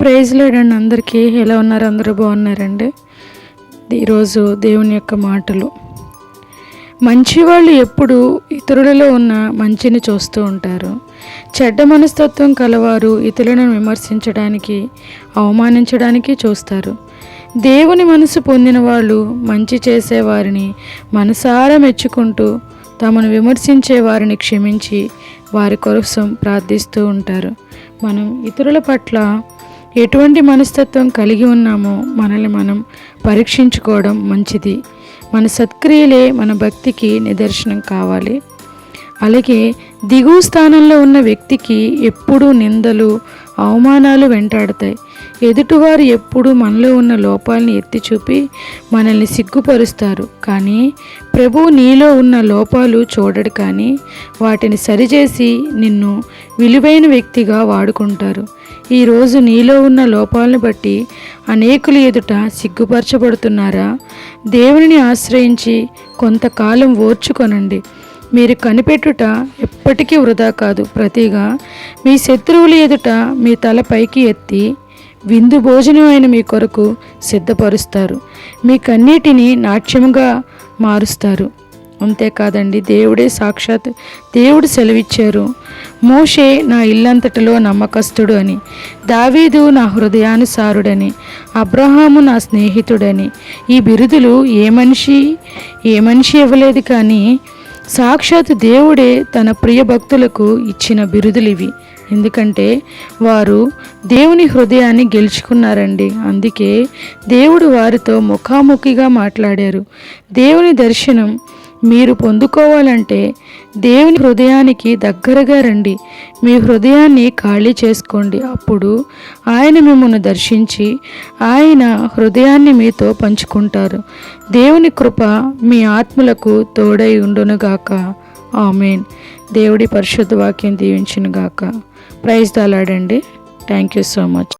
Praise లేడండి అందరికీ. ఎలా ఉన్నారు? అందరూ బాగున్నారండి? ఈరోజు దేవుని యొక్క మాటలు. మంచివాళ్ళు ఎప్పుడు ఇతరులలో ఉన్న మంచిని చూస్తూ ఉంటారు. చెడ్డ మనస్తత్వం కలవారు ఇతరులను విమర్శించడానికి అవమానించడానికి చూస్తారు. దేవుని మనసు పొందిన వాళ్ళు మంచి చేసేవారిని మనసారా మెచ్చుకుంటూ తమను విమర్శించే వారిని క్షమించి వారి కోసం ప్రార్థిస్తూ ఉంటారు. మనం ఇతరుల పట్ల ఎటువంటి మనస్తత్వం కలిగి ఉన్నామో మనల్ని మనం పరీక్షించుకోవడం మంచిది. మన సత్క్రియలే మన భక్తికి నిదర్శనం కావాలి. అలాగే దిగువ స్థానంలో ఉన్న వ్యక్తికి ఎప్పుడూ నిందలు అవమానాలు వెంటాడతాయి. ఎదుటివారు ఎప్పుడూ మనలో ఉన్న లోపాలని ఎత్తి చూపి మనల్ని సిగ్గుపరుస్తారు. కానీ ప్రభువు నీలో ఉన్న లోపాలు చూడడు కానీ వాటిని సరిచేసి నిన్ను విలువైన వ్యక్తిగా వాడుకుంటారు. ఈరోజు నీలో ఉన్న లోపాలను బట్టి అనేకులు ఎదుట సిగ్గుపరచబడుతున్నారా? దేవునిని ఆశ్రయించి కొంతకాలం ఓర్చుకొనండి. మీరు కనిపెట్టుట ఎప్పటికీ వృధా కాదు. ప్రతిగా మీ శత్రువుల ఎదుట మీ తల పైకి ఎత్తి విందు భోజనమైన మీ కొరకు సిద్ధపరుస్తారు. మీ కన్నీటిని నాట్యముగా మారుస్తారు. అంతేకాదండి దేవుడే సాక్షాత్ దేవుడు సెలవిచ్చారు. మోషే నా ఇల్లంతటిలో నమ్మకస్తుడు అని దావీదు నా హృదయానుసారుడని అబ్రహాము నా స్నేహితుడని ఈ బిరుదులు ఏ మనిషి ఏ మనిషి ఇవ్వలేదు కానీ సాక్షాత్ దేవుడే తన ప్రియ భక్తులకు ఇచ్చిన బిరుదులు ఇవి ఎందుకంటే వారు దేవుని హృదయాన్ని గెలుచుకున్నారండి. అందుకే దేవుడు వారితో ముఖాముఖిగా మాట్లాడారు. దేవుని దర్శనం మీరు పొందుకోవాలంటే దేవుని హృదయానికి దగ్గరగా రండి. మీ హృదయాన్ని ఖాళీ చేసుకోండి. అప్పుడు ఆయన మిమ్మల్ని దర్శించి ఆయన హృదయాన్ని మీతో పంచుకుంటారు. దేవుని కృప మీ ఆత్మలకు తోడై ఉండునుగాక. ఆమెన్. దేవుడి పరిశుద్ధ వాక్యం దీవించునుగాక. ప్రైజ్ దాలాడండి థ్యాంక్ యూ సో మచ్.